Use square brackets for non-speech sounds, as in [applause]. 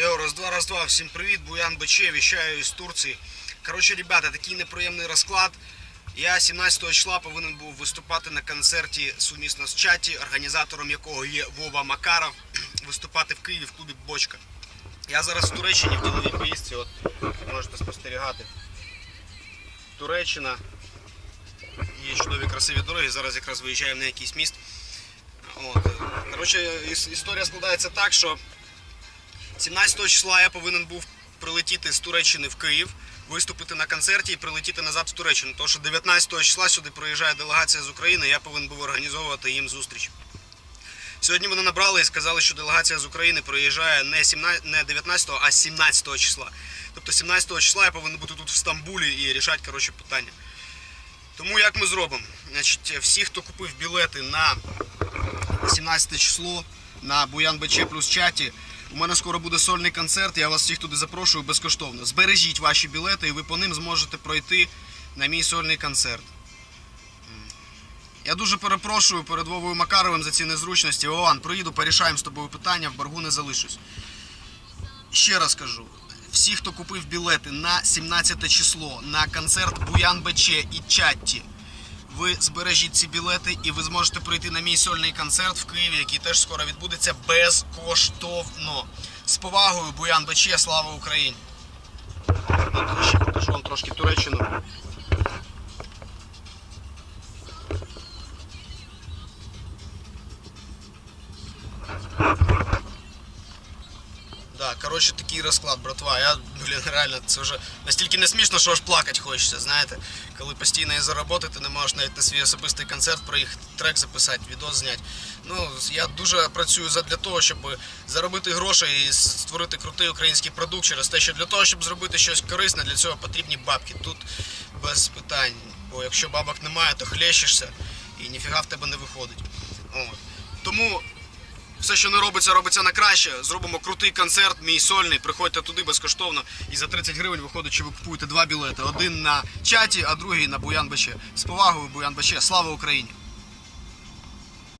Йо, раз два, раз два, всім привіт, Буян БЧ, віщаю із Турції. Коротше, ребята, такий неприємний розклад. Я 17 числа повинен був виступати на концерті сумісно з чаті, організатором якого є Вова Макаров, [clears throat] виступати в Києві в клубі Бочка. Я зараз в Туреччині в діловій поїздці, от можете спостерігати. Туреччина. Є чудові красиві дороги, зараз якраз виїжджаємо на якийсь міст. От. Коротше, іс- історія складається так, що 17 числа я повинен був прилетіти з Туреччини в Київ, виступити на концерті і прилетіти назад в Туреччину. Тому що 19 числа сюди приїжджає делегація з України, я повинен був організовувати їм зустріч. Сьогодні мене набрали і сказали, що делегація з України приїжджає не 17, не 19, а 17 числа. Тобто 17 числа я повинен бути тут в Стамбулі і рішати коротше, питання. Тому як ми зробимо? Значить, всі, хто купив білети на 17 число на Буян БЧ плюс чаті. У мене скоро буде сольний концерт, я вас всіх туди запрошую безкоштовно. Збережіть ваші білети і ви по ним зможете пройти на мій сольний концерт. Я дуже перепрошую перед Вовою Макаровим за ці незручності. Вован, приїду, порішаємо з тобою питання, в боргу не залишусь. Ще раз кажу. Всі, хто купив білети на 17 число на концерт Буян БЧ і Чатті, ви збережіть ці білети і ви зможете прийти на мій сольний концерт в Києві, який теж скоро відбудеться безкоштовно. З повагою, Буян БЧ, слава Україні! Ще покажу вам трошки Туреччину. Да, коротше, такий розклад, братва. Я, блін, реально, це вже настільки не смішно, що аж плакати хочеться, знаєте. Коли постійно із-за роботи, ти не можеш навіть на свій особистий концерт проїхати, трек записати, відео зняти. Ну, я дуже працюю задля того, щоб заробити гроші і створити крутий український продукт через те, що для того, щоб зробити щось корисне, для цього потрібні бабки. Тут без питань. Бо якщо бабок немає, то хлещешся і ніфіга в тебе не виходить. От. Тому все, що не робиться, робиться на краще. Зробимо крутий концерт, мій сольний. Приходьте туди безкоштовно. І за 30 гривень виходить, ви купуєте два білети. Один на чаті, а другий на Буян БЧ. З повагою, Буян БЧ. Слава Україні!